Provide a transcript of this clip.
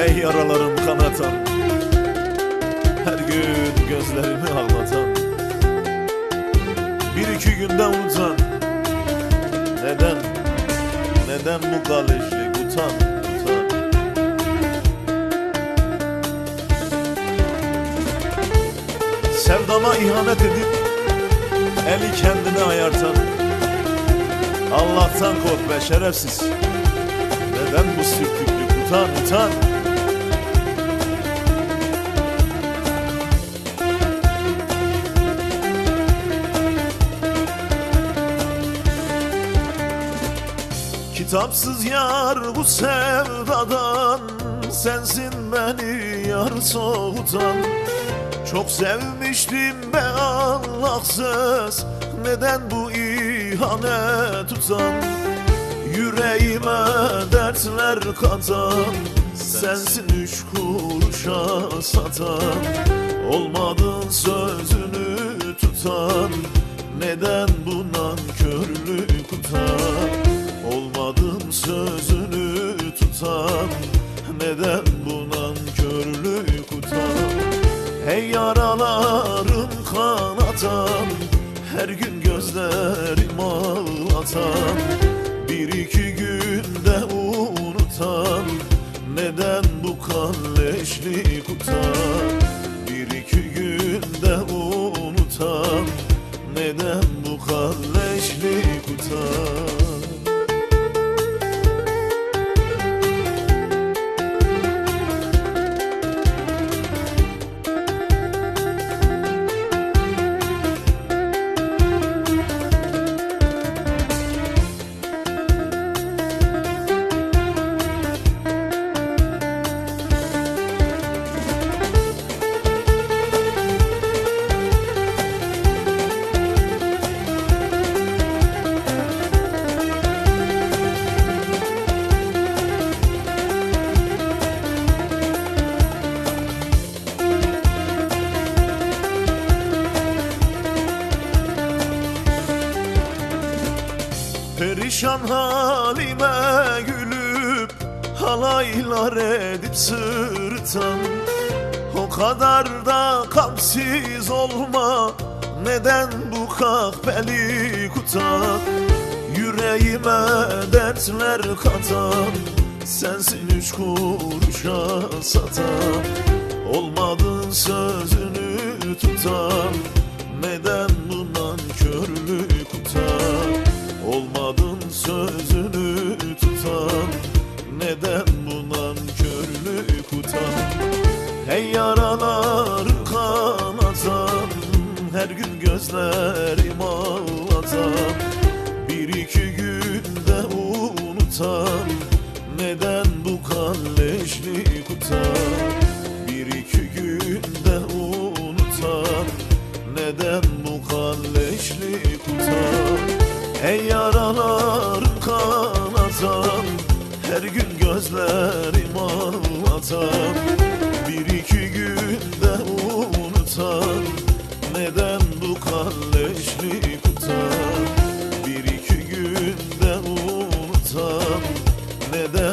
Ey yaralarım kanatan. Her gün gözlerimi ağlatan. Bir iki günde unutan. Neden? Neden bu kalışlık utan utan? Sevdama ihanet edip Eli kendine ayartan. Allah'tan kork be şerefsiz. Neden bu sürtüklük utan utan Kitapsız yar bu sevdadan Sensin beni yar soğutan. Çok sevmiştim be Allahsız Neden bu ihanet tutan? Yüreğime dertler katan Sensin üç kuruşa satan. Olmadın sözünü tutan Neden bu nankörlük Neden bu nankörlük utan Hey yaralarım kanatan Her gün gözlerim ağlatan. Bir iki günde unutan Neden bu kalleşlik utan Bir iki günde unutan Neden bu kalleşlik utan Perişan halime gülüp Halaylar edip sırtan O kadar da kalpsiz olma Neden bu kahpeli kutan? Yüreğime dertler katan Sensin üç kuruşa satan. Olmadın sözünü tutan her gün gözlerim ağlatam Bir iki günde unutam Neden bu kalleşli kutam Bir iki günde unutam Neden bu kalleşli kutam Ey yaralar kanatam Her gün gözlerim ağlatam Bir iki günde unutam another